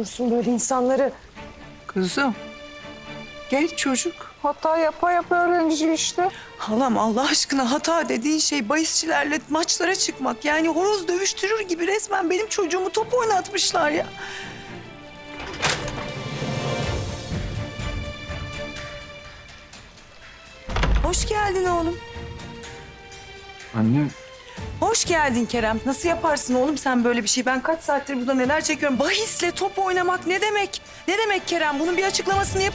unutursun böyle insanları. Kızım. Genç çocuk. Hata yapa yapa öğrenci işte. Halam Allah aşkına hata dediğin şey bahisçilerle maçlara çıkmak. Yani horoz dövüştürür gibi resmen benim çocuğumu top oynatmışlar ya. Hoş geldin oğlum. Anne Hoş geldin Kerem. Nasıl yaparsın oğlum sen böyle bir şey? Ben kaç saattir burada neler çekiyorum. Bahisle top oynamak ne demek? Ne demek Kerem? Bunun bir açıklamasını yap.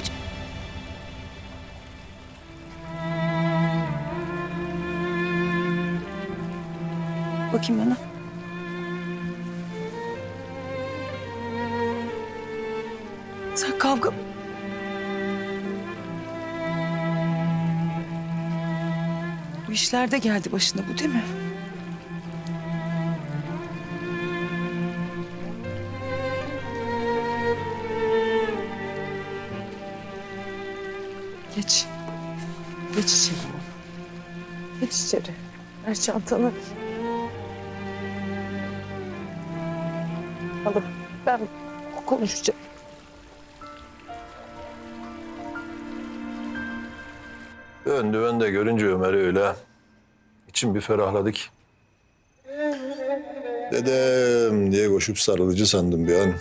Bakayım bana. Sen kavga... Bu işlerde geldi başına bu değil mi? Geç. Geç içeri. Geç içeri. Ver çantanı. Alıp ben konuşacağım. Döndü ben de görünce Ömer'i öyle. İçim bir ferahladı ki. Dedem diye koşup sarılıcı sandım bir an.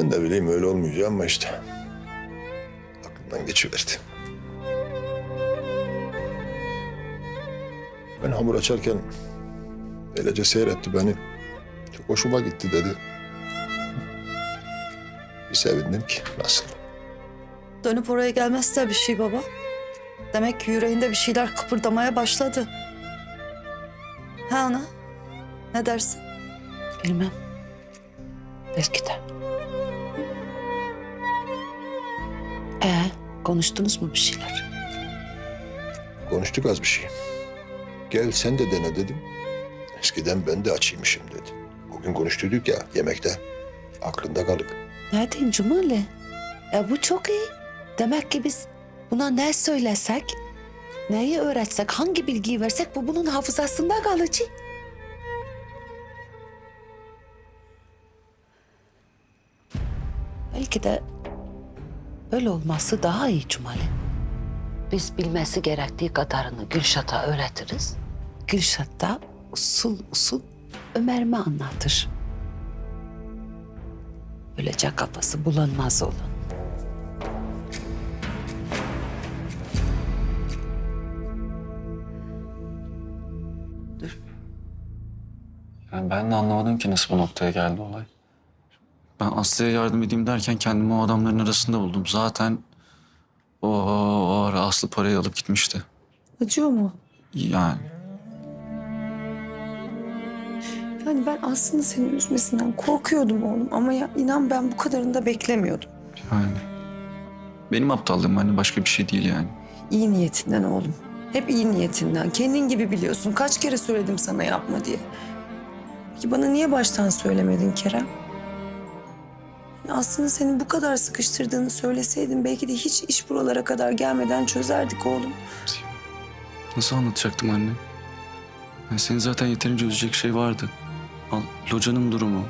Ben de bileyim öyle olmayacak ama işte. Aklımdan geçiverdi. Ben hamur açarken öylece seyretti beni. Çok hoşuma gitti dedi. Bir sevindim ki nasıl. Dönüp oraya gelmezse bir şey baba. Demek ki yüreğinde bir şeyler kıpırdamaya başladı. Ha ana? Ne dersin? Bilmem. Belki de. Ee, konuştunuz mu bir şeyler? Konuştuk az bir şey. Gel sen de dene dedim. Eskiden ben de açıymışım dedi. Bugün konuştuyduk ya yemekte. Aklında kalık. Ne diyeyim Cumali? E bu çok iyi. Demek ki biz buna ne söylesek, neyi öğretsek, hangi bilgiyi versek bu bunun hafızasında kalıcı. Belki de öyle olması daha iyi Cumali. Biz bilmesi gerektiği kadarını Gülşat'a öğretiriz. Gülşat da usul usul Ömer'ime anlatır. Böylece kafası bulanmaz olur. yani ben de anlamadım ki nasıl bu noktaya geldi olay. Ben Aslı'ya yardım edeyim derken kendimi o adamların arasında buldum. Zaten o, o ara Aslı parayı alıp gitmişti. Acıyor mu? Yani Yani ben aslında seni üzmesinden korkuyordum oğlum. Ama ya inan ben bu kadarını da beklemiyordum. yani. Benim aptallığım hani başka bir şey değil yani. İyi niyetinden oğlum. Hep iyi niyetinden. Kendin gibi biliyorsun. Kaç kere söyledim sana yapma diye. Peki bana niye baştan söylemedin Kerem? Aslında senin bu kadar sıkıştırdığını söyleseydin belki de hiç iş buralara kadar gelmeden çözerdik oğlum. Nasıl anlatacaktım anne? Yani senin zaten yeterince üzecek şey vardı. Al, Loca'nın durumu,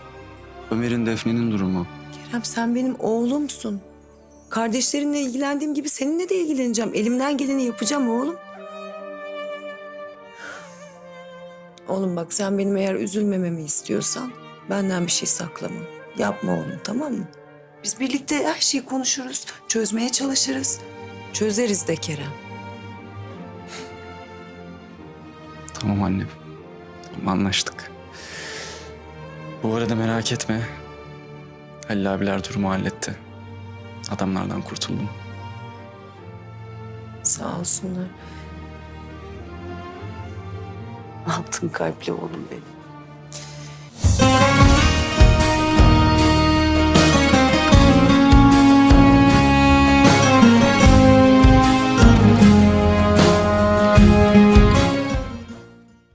Ömer'in Defne'nin durumu. Kerem sen benim oğlumsun. Kardeşlerinle ilgilendiğim gibi seninle de ilgileneceğim. Elimden geleni yapacağım oğlum. Oğlum bak sen benim eğer üzülmememi istiyorsan benden bir şey saklama. Yapma oğlum tamam mı? Biz birlikte her şeyi konuşuruz, çözmeye çalışırız. Çözeriz de Kerem. Tamam annem. Tamam anlaştık. Bu arada merak etme. Halil abiler durumu halletti. Adamlardan kurtuldum. Sağ olsunlar. Altın kalpli oğlum benim.